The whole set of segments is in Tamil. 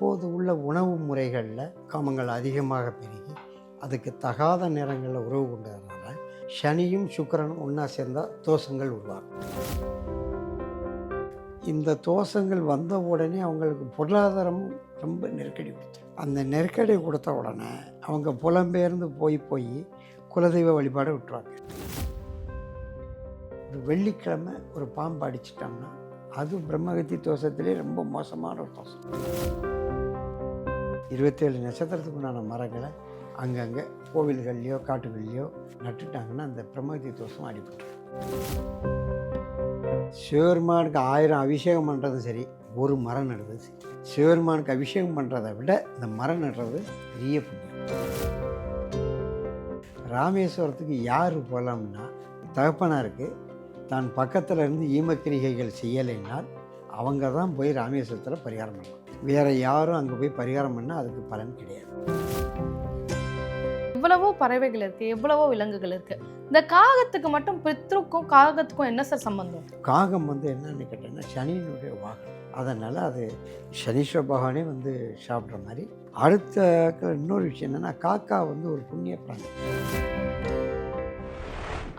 தற்போது உள்ள உணவு முறைகளில் காமங்கள் அதிகமாக பெருகி அதுக்கு தகாத நேரங்களில் உறவு கொண்டதுனால சனியும் சுக்கிரனும் ஒன்றா சேர்ந்தால் தோஷங்கள் உருவாகும். இந்த தோஷங்கள் வந்த உடனே அவங்களுக்கு பொருளாதாரமும் ரொம்ப நெருக்கடி கொடுத்து அந்த நெருக்கடி கொடுத்த உடனே அவங்க புலம்பெயர்ந்து போய் போய் குலதெய்வ வழிபாடை விட்டுருவாங்க. ஒரு வெள்ளிக்கிழமை ஒரு பாம்பு அடிச்சிட்டாங்கன்னா அது பிரம்மகத்தி தோஷத்திலே ரொம்ப மோசமான ஒரு தோஷம். இருபத்தேழு நட்சத்திரத்துக்கு உண்டான மரங்களை அங்கங்கே கோவில்கள்லையோ காட்டுகள்லையோ நட்டுட்டாங்கன்னா அந்த பிரம்மகத்தி தோஷம் அடிபட்டு சிவபெருமானுக்கு ஆயிரம் அபிஷேகம் பண்ணுறதும் சரி ஒரு மரம் நடுறது சரி. சிவபெருமானுக்கு அபிஷேகம் பண்ணுறதை விட இந்த மரம் நடுறது பெரிய புண்ணியம். ராமேஸ்வரத்துக்கு யார் போகலாம்னா தகப்பனாருக்கு தான் பக்கத்தில் இருந்து ஈமக்கிரிகைகள் செய்யலைனால் அவங்க தான் போய் ராமேஸ்வரத்தில் பரிகாரம் பண்ணலாம். வேறு யாரும் அங்கே போய் பரிகாரம் பண்ணால் அதுக்கு பலன் கிடையாது. எவ்வளவோ பறவைகள் இருக்கு எவ்வளவோ விலங்குகள் இருக்கு. இந்த காகத்துக்கு மட்டும் பித்ருக்கும் காகத்துக்கும் என்ன சார் சம்பந்தம்? காகம் வந்து என்னன்னு கேட்டேன்னா சனியினுடைய வாகனம் அதனால் அது சனீஸ்வர பகவானே வந்து சாப்பிட்ற மாதிரி. அடுத்த இன்னொரு விஷயம் என்னென்னா காக்கா வந்து ஒரு புண்ணிய பிராணி.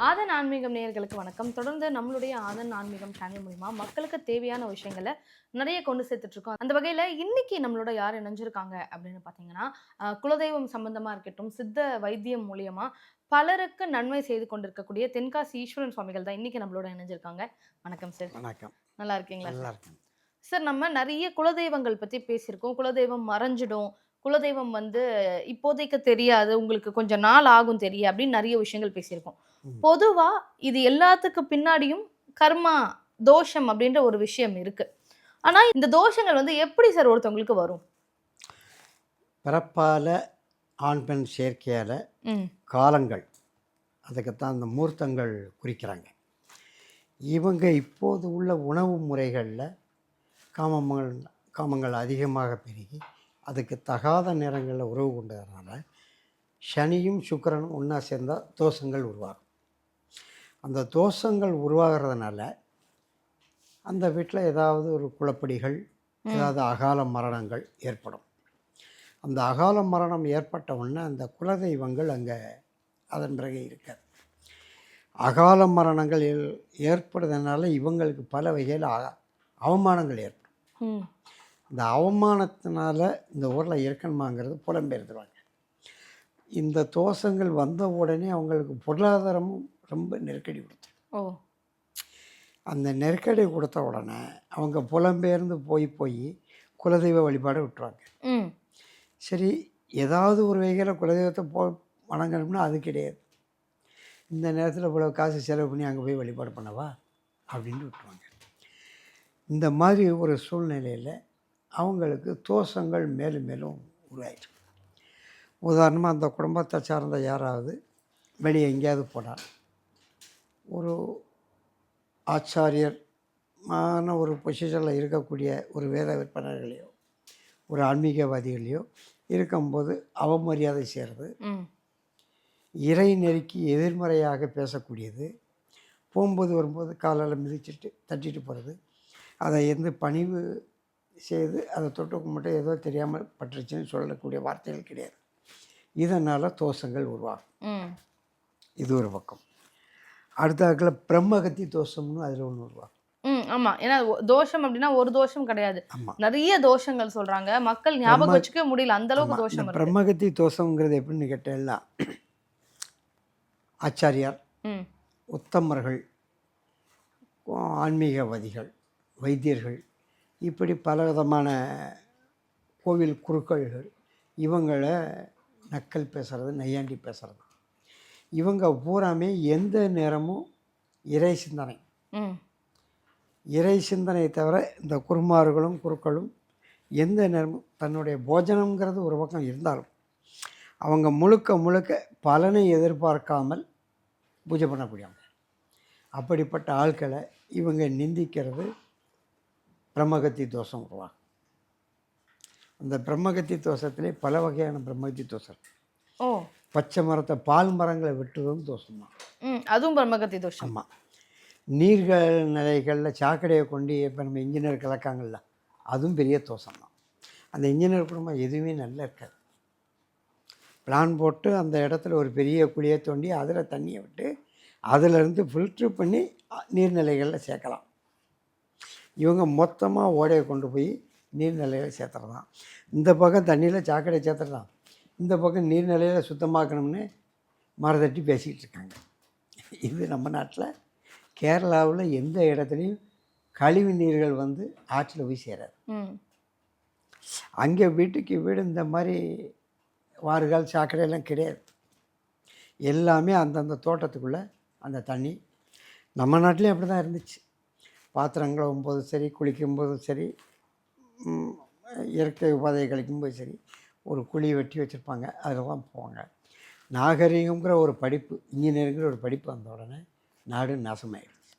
ஆதன் ஆன்மீகம் நேயர்களுக்கு வணக்கம். தொடர்ந்து நம்மளுடைய ஆதன் ஆன்மீகம் சேனல் மூலிமா மக்களுக்கு தேவையான விஷயங்களை நிறைய கொண்டு சேர்த்துட்டு இருக்கோம் அந்த வகையில இன்னைக்கு நம்மளோட யார் இணைஞ்சிருக்காங்க அப்படின்னு பார்த்தீங்கன்னா குலதெய்வம் சம்பந்தமா இருக்கட்டும் சித்த வைத்தியம் மூலியமா பலருக்கு நன்மை செய்து கொண்டிருக்கக்கூடிய தென்காசி ஈஸ்வரன் சுவாமிகள் தான் இன்னைக்கு நம்மளோட இணைஞ்சிருக்காங்க. வணக்கம் சார் வணக்கம். நல்லா இருக்கீங்களா நல்லா இருக்கேன். சார் நம்ம நிறைய குலதெய்வங்கள் பத்தி பேசியிருக்கோம். குலதெய்வம் மறைஞ்சிடும். குலதெய்வம் வந்து இப்போதைக்கு தெரியாது. உங்களுக்கு கொஞ்சம் நாள் ஆகும் தெரிய அப்படின்னு நிறைய விஷயங்கள் பேசியிருக்கோம். பொதுவா இது எல்லாத்துக்கு பின்னாடியும் கர்மா தோஷம் அப்படின்ற ஒரு விஷயம் இருக்கு. ஆனா இந்த தோஷங்கள் வந்து எப்படி சார் ஒருத்தவங்களுக்கு வரும்? பிறப்பால் ஆண் பெண் சேர்க்கையால் காலங்கள் அதுக்குத்தான் அந்த மூர்த்தங்கள் குறிக்கிறாங்க. இவங்க இப்போது உள்ள உணவு முறைகளில் காமங்கள் காமங்கள் அதிகமாக பெருகி அதுக்கு தகாத நேரங்களில் உறவு கொண்டதுனால சனியும் சுக்கிரனும் ஒன்றா சேர்ந்தால் தோஷங்கள் உருவாகும். அந்த தோஷங்கள் உருவாகிறதுனால அந்த வீட்டில் ஏதாவது ஒரு குழப்படிகள் ஏதாவது அகால மரணங்கள் ஏற்படும். அந்த அகால மரணம் ஏற்பட்ட உடனே அந்த குலதெய்வங்கள் அங்கே அதன் பிறகு இருக்காது. அகால மரணங்கள் ஏற்படுறதுனால இவங்களுக்கு பல வகையில் அவமானங்கள் ஏற்படும். இந்த அவமானத்தினால இந்த ஊரில் இருக்கணுமாங்கிறது புலம்பெயர்ந்துருவாங்க. இந்த தோஷங்கள் வந்த உடனே அவங்களுக்கு பொருளாதாரமும் ரொம்ப நெருக்கடி கொடுத்துரும் ஓ. அந்த நெருக்கடி கொடுத்த உடனே அவங்க புலம்பெயர்ந்து போய் போய் குலதெய்வ வழிபாடை விட்டுருவாங்க. சரி ஏதாவது ஒரு வகையில் குலதெய்வத்தை போ வணங்கணும்னா அது கிடையாது. இந்த நேரத்தில் இவ்வளோ காசு செலவு பண்ணி அங்கே போய் வழிபாடு பண்ணவா? அப்படின்னு விட்டுருவாங்க. இந்த மாதிரி ஒரு சூழ்நிலையில் அவங்களுக்கு தோஷங்கள் மேலும் மேலும் உருவாயிடும். உதாரணமாக அந்த குடும்பத்தை சார்ந்த யாராவது வெளியே எங்கேயாவது போனால் ஒரு ஆச்சாரியர் மான ஒரு பொசிஷனில் இருக்கக்கூடிய ஒரு வேத விற்பனர்களையோ ஒரு ஆன்மீகவாதிகளையோ இருக்கும்போது அவமரியாதை செய்கிறது இறை நெருக்கி எதிர்மறையாக பேசக்கூடியது. போகும்போது வரும்போது காலால் மிதிச்சிட்டு தட்டிட்டு போகிறது அதை எந்த பணிவு செய்து அதை தொட்டு மட்டும் ஏதோ தெரியாமல் பட்டுருச்சுன்னு சொல்லக்கூடிய வார்த்தைகள் கிடையாது. இதனால் தோஷங்கள் உருவாகும். இது ஒரு பக்கம். அடுத்தாக்கில் பிரம்மகத்தி தோஷம்னு அதில் ஒன்று உருவாகும் ம் ஆமா. ஏன்னா தோஷம் அப்படின்னா ஒரு தோஷம் கிடையாது. ஆமாம் நிறைய தோஷங்கள் சொல்றாங்க. மக்கள் ஞாபகம் வச்சுக்கவே முடியல. அந்த அளவுக்கு தோஷம் பிரம்மகத்தி தோஷங்கிறது எப்படின்னு கேட்டேன்னா ஆச்சாரியார் உத்தமர்கள் ஆன்மீகவாதிகள் வைத்தியர்கள் இப்படி பலவிதமான கோவில் குருக்கள்கள் இவங்களை நக்கல் பேசுகிறது நையாண்டி பேசுகிறது இவங்க பூராமே எந்த நேரமும் இறை சிந்தனை. இறை சிந்தனை தவிர இந்த குருமார்களும் குருக்களும் எந்த நேரமும் தன்னுடைய போஜனம்ங்கிறது ஒரு பக்கம் இருந்தாலும் அவங்க முழுக்க முழுக்க பலனை எதிர்பார்க்காமல் பூஜை பண்ணக்கூடியவங்க. அப்படிப்பட்ட ஆட்களை இவங்க நிந்திக்கிறது பிரம்மகத்தி தோஷம் உருவாகும் அந்த பிரம்மகத்தி தோஷத்திலே பல வகையான பிரம்மகத்தி தோஷம் இருக்கு. பச்சை மரத்தை பால் மரங்களை வெட்டுவதும் தோஷம் தான் அதுவும் பிரம்மகத்தி தோஷம். ஆமாம் நீர்கள் நிலைகளில் சாக்கடையை கொண்டு இப்போ நம்ம இன்ஜினியர் கலக்காங்கல்ல அதுவும் பெரிய தோஷம் தான் அந்த இன்ஜினியர் குடும்பம் எதுவுமே நல்லா இருக்காது. பிளான் போட்டு அந்த இடத்துல ஒரு பெரிய குழியை தோண்டி அதில் தண்ணியை விட்டு அதிலிருந்து ஃபில்ட்ரு பண்ணி நீர்நிலைகளில் சேர்க்கலாம். இவங்க மொத்தமாக ஓடையை கொண்டு போய் நீர்நிலையில் சேர்த்துறதான் இந்த பக்கம் தண்ணியில் சாக்கடை சேர்த்துறதான் இந்த பக்கம் நீர்நிலையில் சுத்தமாக்கணும்னு மரதட்டி பேசிக்கிட்டு இருக்காங்க. இது நம்ம நாட்டில் கேரளாவில் எந்த இடத்துலையும் கழிவு நீர்கள் வந்து ஆற்றில் போய் சேராது. அங்கே வீட்டுக்கு வீடு இந்த மாதிரி வாறுகால் சாக்கடையெல்லாம் கிடையாது. எல்லாமே அந்தந்த தோட்டத்துக்குள்ளே அந்த தண்ணி. நம்ம நாட்டிலையும் அப்படி தான் இருந்துச்சு. பாத்திரம் கழுவும் போதும் சரி குளிக்கும் போதும் சரி இயற்கை உபாதையை கழிக்கும்போது சரி ஒரு குழி வெட்டி வச்சுருப்பாங்க அதில் தான் போவாங்க நாகரிகங்கிற ஒரு படிப்பு இன்ஜினியரிங்கிற ஒரு படிப்பு வந்த உடனே நாடு நாசமாயிடுச்சு.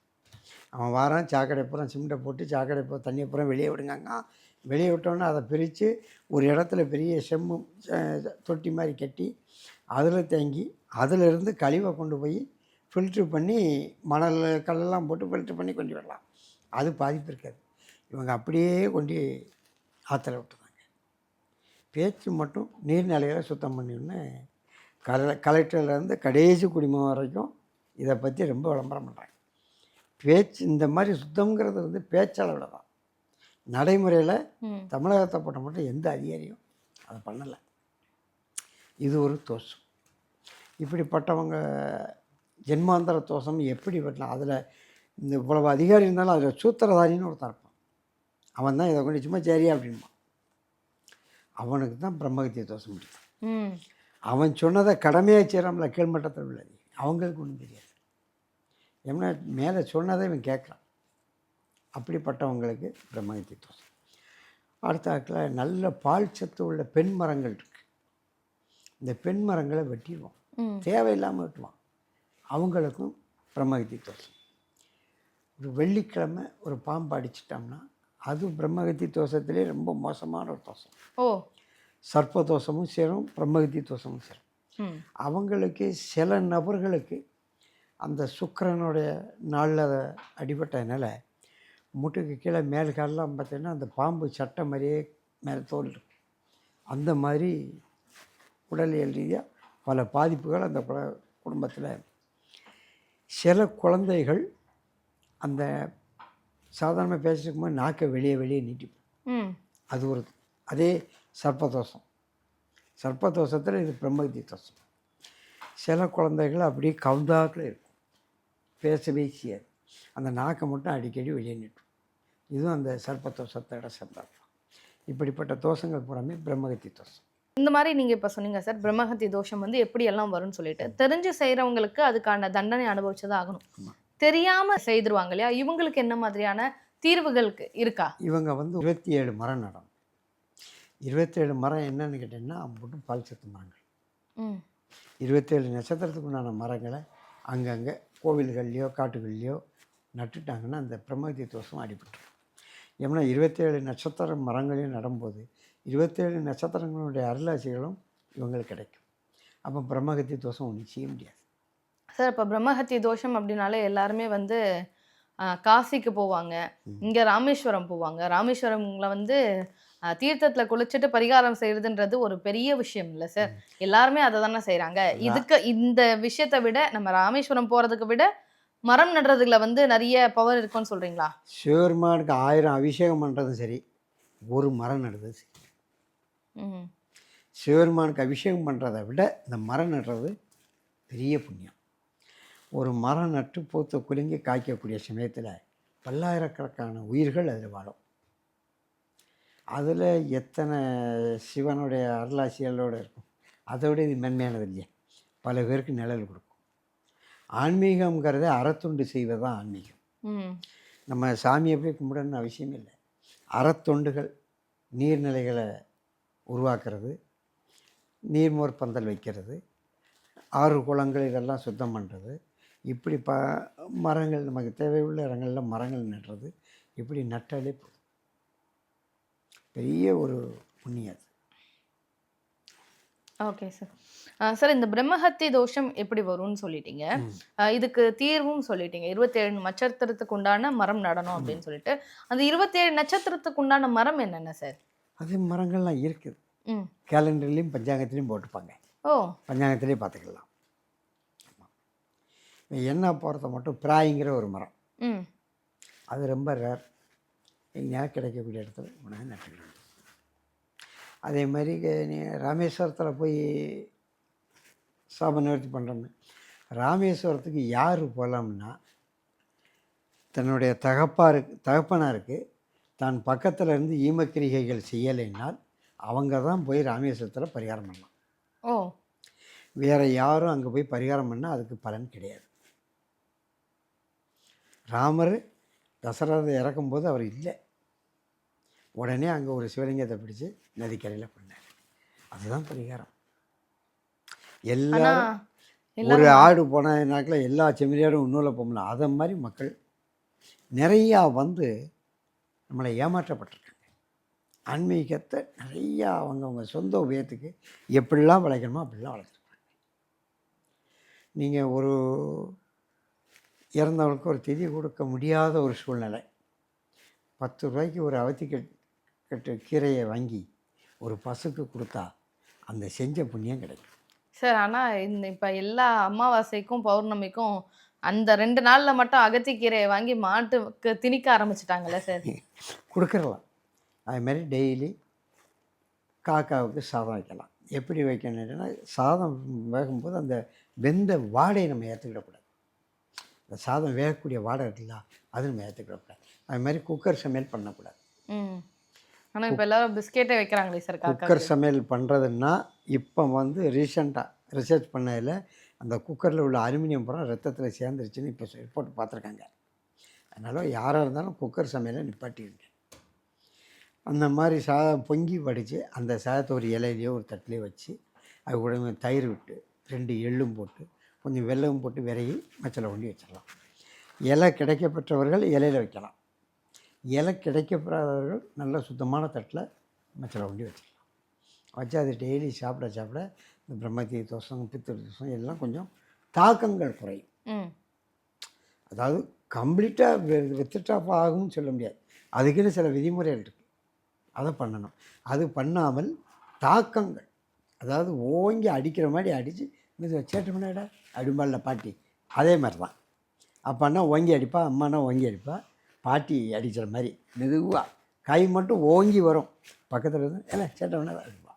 அவன் வாரான் சாக்கடை பூரா சிமெண்ட்டை போட்டு சாக்கடை பூ தண்ணியை பூரா வெளியே விடுங்க வெளியே விட்டோன்னே அதை பிரித்து ஒரு இடத்துல பெரிய செம்மு தொட்டி மாதிரி கட்டி அதில் தேங்கி அதிலிருந்து கழிவை கொண்டு போய் ஃபில்ட்ரு பண்ணி மணல் கல்லெல்லாம் போட்டு ஃபில்ட்ரு பண்ணி கொண்டு வரலாம். அது பாதிப்பு இருக்காது. இவங்க அப்படியே கொண்டு ஆற்றுல விட்டுறாங்க பேச்சு மட்டும் நீர்நிலைகளை சுத்தம் பண்ணின்னு கல கலெக்டர்லேருந்து கடைசி குடிமகன் வரைக்கும் இதை பற்றி ரொம்ப விளம்பரம் பண்ணுறாங்க. பேச்சு இந்த மாதிரி சுத்தம்ங்கிறது வந்து பேச்சளவில் தான். நடைமுறையில் தமிழகத்தை போட்ட மட்டும் எந்த அதிகாரியும் அதை பண்ணலை. இது ஒரு தோஷம். இப்படிப்பட்டவங்க ஜென்மாந்தர தோஷம் எப்படி வரலாம்? அதில் இந்த இவ்வளவு அதிகாரி இருந்தாலும் அதில் சூத்திரதாரின்னு ஒருத்தன் இருப்பான். அவன் தான் இதை கொண்டு சும்மா சரியா அப்படின்பான் அவனுக்கு தான் பிரம்மகத்திய தோஷம் ம். அவன் சொன்னதை கடமையாக செய்கிறான்ல கீழ்மட்டத்தில் உள்ளது அவங்களுக்கு ஒன்றும் தெரியாது. ஏன்னா மேலே சொன்னதை இவன் கேட்குறான். அப்படிப்பட்டவங்களுக்கு பிரம்மகத்தி தோஷம். அடுத்த ஆக்கில் நல்ல பால் சத்து உள்ள பெண் மரங்கள் இருக்குது இந்த பெண் மரங்களை வெட்டிடுவோம் ம். தேவையில்லாமல் வெட்டுவான். அவங்களுக்கும் பிரம்மகத்தி தோஷம். ஒரு வெள்ளிக்கிழமை ஒரு பாம்பு அடிச்சிட்டோம்னா அது பிரம்மகத்தி தோஷத்திலே ரொம்ப மோசமான ஒரு தோஷம். ஓ. சர்ப்ப தோஷமும் சேரும் பிரம்மகத்தி தோஷமும் சேரும் அவங்களுக்கு சில நபர்களுக்கு அந்த சுக்கிரனுடைய நாளில் அடிபட்டதுனால முட்டுக்கு கீழே மேல் காலெலாம் பார்த்தீங்கன்னா அந்த பாம்பு சட்டை மாதிரியே மேலே தோல் இருக்கும் அந்த மாதிரி உடலியல் ரீதியாக பல பாதிப்புகள் அந்த குடும்பத்தில். சில குழந்தைகள் அந்த சாதாரணமாக பேசிட்டு போது நாக்கை வெளியே வெளியே நீட்டிப்போம். அது ஒரு அதே சர்ப்பதோஷம். சர்ப்பதோஷத்தில் இது பிரம்மகத்தி தோஷம். சில குழந்தைகள் அப்படியே கவுந்தாக்கில் இருக்கும். பேசவே செய்யாது. அந்த நாக்கை மட்டும் அடிக்கடி வெளியே நிட்டும். இதுவும் அந்த சர்ப்பதோஷத்தோட சந்தானம் இப்படிப்பட்ட தோஷங்கள் பூராமே பிரம்மகத்தி தோஷம். இந்த மாதிரி நீங்க இப்ப சொன்னீங்க சார் பிரம்மஹத்தி தோஷம் வந்து எப்படி எல்லாம் வரும்னு சொல்லிட்டு தெரிஞ்சு செய்யறவங்களுக்கு அதுக்கான தண்டனை அனுபவிச்சதா ஆகணும். ஆமா. தெரியாம செய்திருவாங்க இல்லையா? இவங்களுக்கு என்ன மாதிரியான தீர்வுகளுக்கு இருக்கா? இவங்க வந்து இருபத்தி ஏழு மரம் நடம் இருபத்தேழு மரம் என்னன்னு கேட்டிங்கன்னா மட்டும் பால் சத்து மரங்கள் இருபத்தேழு நட்சத்திரத்துக்கு உண்டான மரங்களை அங்கங்கே கோவில்கள்லையோ காட்டுகள்லையோ நட்டுட்டாங்கன்னா அந்த பிரம்மகத்தி தோஷம் அடிபட்டுரும். ஏன்னா இருபத்தேழு நட்சத்திர மரங்களையும் நடும்போது இருபத்தேழு நட்சத்திரங்களுடைய அருளாசிகளும் இவங்களுக்கு கிடைக்கும். அப்போ பிரம்மகத்தி தோஷம் ஒன்றும் செய்ய முடியாது. சார் இப்போ பிரம்மஹத்தி தோஷம் அப்படின்னாலே எல்லாருமே வந்து காசிக்கு போவாங்க. இங்க ராமேஸ்வரம் போவாங்க. ராமேஸ்வரம்ல வந்து தீர்த்தத்துல குளிச்சுட்டு பரிகாரம் செய்யறதுன்றது ஒரு பெரிய விஷயம் இல்ல சார். எல்லாருமே அதை தானே செய்றாங்க இதுக்கு இந்த விஷயத்தை விட நம்ம ராமேஸ்வரம் போறதுக்கு விட மரம் நடுறதுல வந்து நிறைய பவர் இருக்குன்னு சொல்றீங்களா? சிவபெருமானுக்கு ஆயிரம் அபிஷேகம் பண்ணுறதும் சரி. ஒரு மரம் நடுறதும் சரி. ம் சிவபெருமானுக்கு அபிஷேகம் பண்ணுறதை விட இந்த மரம் நடுறது பெரிய புண்ணியம். ஒரு மரம் நட்டு பூத்த குலுங்கி காய்க்கக்கூடிய சமயத்தில் பல்லாயிரக்கணக்கான உயிர்கள் அதில் வாழும். அதில் எத்தனை சிவனுடைய அருளாசிகளோடு இருக்கும்? அதோட இது மென்மையானது இல்லையா. பல பேருக்கு நிழல் கொடுக்கும். ஆன்மீகங்கிறத அறத்துண்டு செய்வது தான் ஆன்மீகம் நம்ம சாமியை போய் கும்பிடணும்னு அவசியம் இல்லை. அறத்தொண்டுகள் நீர்நிலைகளை உருவாக்குறது நீர்மோர் பந்தல் வைக்கிறது ஆறு குளங்கள் இதெல்லாம் சுத்தம் பண்ணுறது இப்படி ப மரங்கள் நமக்கு தேவையுள்ள இடங்களில் மரங்கள் நடுறது இப்படி நட்டாலே பெரிய ஒரு புண்ணியம் அது. ஓகே சார் சார் இந்த பிரம்மஹத்தி தோஷம் எப்படி வரும்னு சொல்லிட்டீங்க. இதுக்கு தீர்வும் சொல்லிட்டீங்க. இருபத்தேழு நட்சத்திரத்துக்கு உண்டான மரம் நடணும் அப்படின்னு சொல்லிட்டு. அந்த இருபத்தேழு நட்சத்திரத்துக்கு உண்டான மரம் என்னென்ன சார் அது மரங்கள்லாம் இருக்குது. கேலண்டர்லேயும் பஞ்சாங்கத்துலேயும் போட்டுப்பாங்க ஓ. பஞ்சாங்கத்திலே பார்த்துக்கலாம். என்ன போகிறத மட்டும் பிராய்ங்கிற ஒரு மரம். ம். அது ரொம்ப ரேர் எங்கேயா கிடைக்கக்கூடிய இடத்துல உணவு நட்டுக்கணும் அதே மாதிரி நீ ராமேஸ்வரத்தில் போய் சாப நிவர்த்தி பண்ணுறோம்னு ராமேஸ்வரத்துக்கு யார் போகலாம்னா தன்னுடைய தகப்பாருக்கு தகப்பனாருக்கு தான் பக்கத்தில் இருந்து ஈமக்கிரிகைகள் செய்யலைனால் அவங்க தான் போய் ராமேஸ்வரத்தில் பரிகாரம் பண்ணலாம். ஓ. வேறு யாரும் அங்கே போய் பரிகாரம் பண்ணால் அதுக்கு பலன் கிடையாது. ராமர் தசரதை இறக்கும்போது அவர் இல்லை. உடனே அங்கே ஒரு சிவலிங்கத்தை பிடிச்சு நதிக்கரையில் பண்ணார் அதுதான் பரிகாரம். எல்லாரும் ஒரு ஆடு போன நாக்கில் எல்லா செம்மறியாடும் இன்னொரு போகலாம் அதை மாதிரி மக்கள் நிறையா வந்து நம்மளை ஏமாற்றப்பட்டிருக்காங்க. ஆன்மீகத்தை நிறையா அவங்கவுங்க சொந்த உபயத்துக்கு எப்படிலாம் வளைக்கணுமோ அப்படிலாம் வளர்த்துருப்பாங்க நீங்கள் ஒரு இறந்தவங்களுக்கு ஒரு திதி கொடுக்க முடியாத ஒரு சூழ்நிலை. பத்து ரூபாய்க்கு ஒரு அவத்தி கட் கட்டு கீரையை வாங்கி ஒரு பசுக்கு கொடுத்தா அந்த செஞ்ச புண்ணியம் கிடைக்கும். சார் ஆனா இந்த இப்ப எல்லா அமாவாசைக்கும் பௌர்ணமிக்கும் அந்த ரெண்டு நாள்ல மட்டும் அகத்திக்கீரையை வாங்கி மாட்டுக்கு திணிக்க ஆரம்பிச்சிட்டாங்கல்ல சார்? கொடுக்குறலாம். அதுமாரி டெய்லி காக்காவுக்கு சாதம் வைக்கலாம். எப்படி வைக்கணும்னா சாதம் வேகும்போது அந்த வெந்த வாடையை நம்ம ஏற்றுக்கிடக்கூடாது இந்த சாதம் வேகக்கூடிய வாடை இருக்குல்ல அது நம்ம ஏற்றுக்கிடக்கூடாது அது மாதிரி குக்கர் சமையல் பண்ணக்கூடாது. ம் ஆனா இப்ப எல்லாரும் பிஸ்கெட்டே வைக்கிறாங்களே சார் காக்கா குக்கர் சமையல் பண்ணுறதுன்னா இப்போ வந்து ரீசெண்டாக ரிசர்ச் பண்ணதில் அந்த குக்கரில் உள்ள அலுமினியம் பூரா ரத்தத்தில் சேர்ந்துருச்சுன்னு இப்போ ரிப்போர்ட் பார்த்துருக்காங்க. அதனால் யாராக இருந்தாலும் குக்கர் சமையலை நிப்பாட்டிடுங்க. அந்த மாதிரி சாதம் பொங்கி வடித்து அந்த சாதத்தை ஒரு இலையிலையோ ஒரு தட்டிலையோ வச்சு அது கூட தயிர் விட்டு ரெண்டு எள்ளும் போட்டு கொஞ்சம் வெல்லமும் போட்டு விரைவி மச்சலை கொண்டு வச்சிடலாம். இலை கிடைக்கப்பெற்றவர்கள் இலையில் வைக்கலாம். இலை கிடைக்கப்பெறாதவர்கள் நல்ல சுத்தமான தட்டில் மச்சலை கொண்டு வச்சிடலாம் வச்சு அது டெய்லி சாப்பிட சாப்பிட இந்த பிரம்மத்தி தோஷம் பித்திரு தோஷம் எல்லாம் கொஞ்சம் தாக்கங்கள் குறையும். அதாவது கம்ப்ளீட்டாக வித்துட்டு ஆஃப் ஆகும்னு சொல்ல முடியாது. அதுக்குன்னு சில விதிமுறைகள் இருக்குது அதை பண்ணணும். அது பண்ணாமல் தாக்கங்கள். அதாவது ஓங்கி அடிக்கிற மாதிரி அடித்து இது சேட்டமனாடா அடிம்பால பாட்டி. அதே மாதிரி தான் அப்பான்னா ஓங்கி அடிப்பா அம்மானா ஓங்கி அடிப்பா. பாட்டி அடிக்கிற மாதிரி மெதுவாக கை மட்டும் ஓங்கி வரும். பக்கத்தில் இருந்து இல்லை அடிப்பா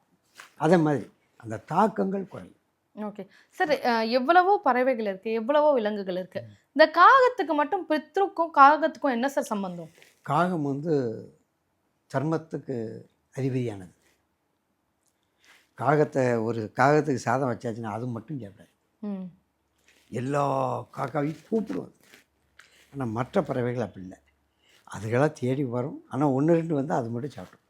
அதே மாதிரி அந்த தாக்கங்கள் குறையும். ஓகே. சார் எவ்வளவோ பறவைகள் இருக்கு எவ்வளவோ விலங்குகள் இருக்கு. இந்த காகத்துக்கு மட்டும் பித்ருக்கும் காகத்துக்கும் என்ன சார் சம்பந்தம்? காகம் வந்து சர்மத்துக்கு அதிபதியானது காகத்தை ஒரு காகத்துக்கு சாதம் வச்சாச்சுன்னா அது மட்டும் ம். எல்லா காக்காவையும் கூப்பிடுவது ஆனால் மற்ற பறவைகள் அப்படி இல்லை. அதுகளாக தேடி வரும். ஆனால் ஒன்று ரெண்டு வந்து அது மட்டும் சாப்பிடும்.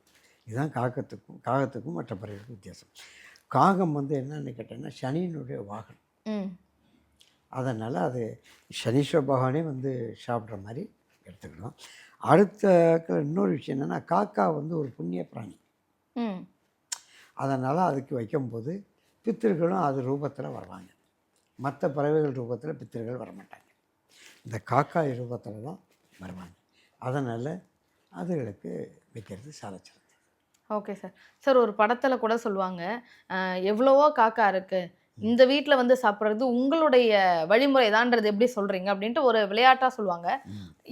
இதுதான் காகத்துக்கும் காகத்துக்கும் மற்ற பறவைகளுக்கும் வித்தியாசம். காகம் வந்து என்னன்னு கேட்டேன்னா சனியினுடைய வாகனம். அதனால் அது சனீஸ்வர பகவானே வந்து சாப்பிட்ற மாதிரி எடுத்துக்கணும். அடுத்த இன்னொரு விஷயம் என்னென்னா காக்கா வந்து ஒரு புண்ணிய பிராணி. அதனால் அதுக்கு வைக்கும்போது பித்திருக்களும் அது ரூபத்தில் வருவாங்க. மற்ற பறவைகள் ரூபத்தில் பித்திருக்கள் வரமாட்டாங்க. இந்த காக்காய் ரூபத்தில் தான் வருவாங்க. அதனால் அதுகளுக்கு வைக்கிறது சாலச்சிறந்தது ஓகே சார். சார் ஒரு படத்துல கூட சொல்லுவாங்க எவ்வளவோ காக்கா இருக்கு இந்த வீட்ல வந்து சாப்பிட்றது உங்களுடைய வழிமுறை தான்றது எப்படி சொல்றீங்க அப்படின்ட்டு ஒரு விளையாட்டா சொல்லுவாங்க.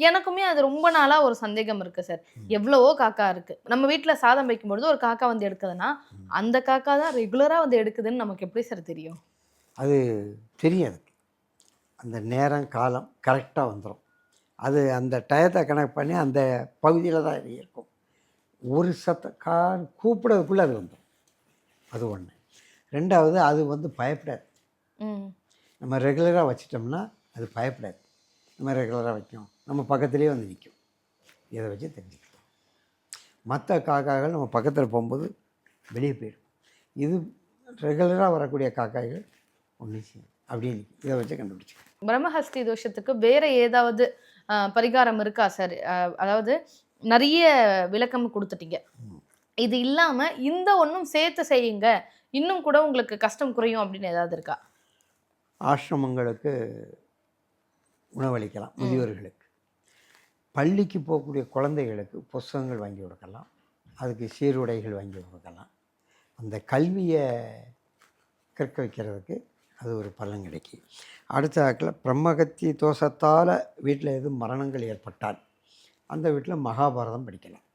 எனக்குமே அது ரொம்ப நாளா ஒரு சந்தேகம் இருக்கு சார். எவ்வளவோ காக்கா இருக்கு. நம்ம வீட்ல சாதம் வைக்கும்பொழுது ஒரு காக்கா வந்து எடுக்குதுன்னா அந்த காக்கா தான் ரெகுலரா வந்து எடுக்குதுன்னு நமக்கு எப்படி சார் தெரியும்? அது தெரியாது. அந்த நேரம் காலம் கரெக்டாக வந்துடும் அது அந்த டயத்தை கணக்கு பண்ணி அந்த பகுதியில் தான் இது இருக்கும். ஒரு சத்த கா கூப்பிடறதுக்குள்ளே அது வந்துடும் அது ஒன்று ரெண்டாவது அது வந்து பயப்படாது. நம்ம ரெகுலராக வச்சிட்டோம்னா அது பயப்படாது. நம்ம ரெகுலராக வைக்கும் நம்ம பக்கத்துலேயே வந்து நிற்கும். இதை வச்சு தெரிஞ்சுக்கலாம். மற்ற காக்காய்கள் நம்ம பக்கத்தில் போகும்போது வெளியே போயிடும். இது ரெகுலராக வரக்கூடிய காக்காய்கள் ஒன்று செய்யும் அப்படின்னு இதை வச்சு கண்டுபிடிச்சி பிரம்மஹஸ்தி தோஷத்துக்கு வேற ஏதாவது பரிகாரம் இருக்கா சார் அதாவது நிறைய விளக்கம் கொடுத்துட்டீங்க. இது இல்லாம இந்த ஒன்றும் சேர்த்து செய்யுங்க. இன்னும் கூட உங்களுக்கு கஷ்டம் குறையும் அப்படின்னு ஏதாவது இருக்கா? ஆசிரமங்களுக்கு உணவளிக்கலாம் முதியோர்களுக்கு. பள்ளிக்கு போகக்கூடிய குழந்தைகளுக்கு புஸ்தகங்கள் வாங்கி கொடுக்கலாம். அதுக்கு சீருடைகள் வாங்கி கொடுக்கலாம். அந்த கல்வியை கற்க வைக்கிறதுக்கு அது ஒரு பலன் கிடைக்கும். அடுத்த ஆக்கில் பிரம்மகத்தி தோஷத்தால் வீட்டில் எதுவும் மரணங்கள் ஏற்பட்டால் அந்த வீட்டில் மகாபாரதம் படிக்கலாம்.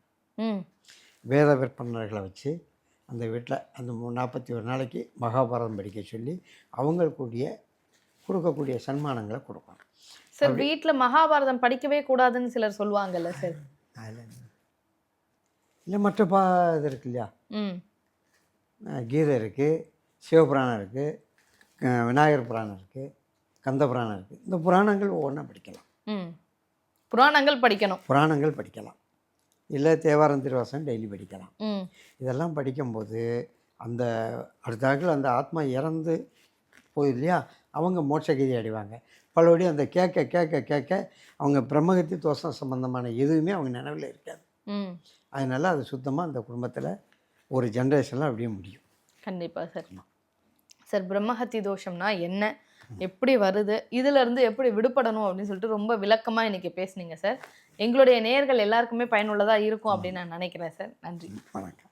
வேத விற்பனர்களை வச்சு அந்த வீட்டில் அந்த நாற்பத்தி ஒரு நாளைக்கு மகாபாரதம் படிக்க சொல்லி அவங்களுக்குரிய கொடுக்கக்கூடிய சன்மானங்களை கொடுக்கணும் சார் வீட்ல மகாபாரதம் படிக்கவே கூடாதுன்னு சிலர் சொல்லுவாங்கல்ல சார்? அதில் இல்லை மற்ற பா இது இருக்கு இல்லையா? கீதை இருக்குது சிவபுராணம் இருக்குது விநாயகர் புராணம் இருக்குது கந்த புராணம் இருக்குது இந்த புராணங்கள் ஒவ்வொன்றா படிக்கலாம். புராணங்கள் படிக்கணும். புராணங்கள் படிக்கலாம். இல்லை தேவாரம் திருவாசகம் டெய்லி படிக்கலாம். இதெல்லாம் படிக்கும்போது அந்த அடுத்தாக்கள் அந்த ஆத்மா இறந்து போகுது இல்லையா? அவங்க மோட்சகதி அடைவாங்க. பலபடி அந்த கேட்க கேட்க கேட்க அவங்க பிரம்மகத்தி தோஷம் சம்பந்தமான எதுவுமே அவங்க நினைவில் இருக்காது. அதனால் அது சுத்தமாக அந்த குடும்பத்தில் ஒரு ஜென்ரேஷனில் அப்படியே முடியும். கண்டிப்பா சார். சார் பிரம்மஹத்தி தோஷம்னா என்ன? எப்படி வருது? இதுல இருந்து எப்படி விடுபடணும் அப்படின்னு சொல்லிட்டு ரொம்ப விளக்கமா இன்னைக்கு பேசுனீங்க சார். எங்களுடைய நேயர்கள் எல்லாருக்குமே பயனுள்ளதா இருக்கும் அப்படின்னு நான் நினைக்கிறேன் சார். நன்றி. வணக்கம்.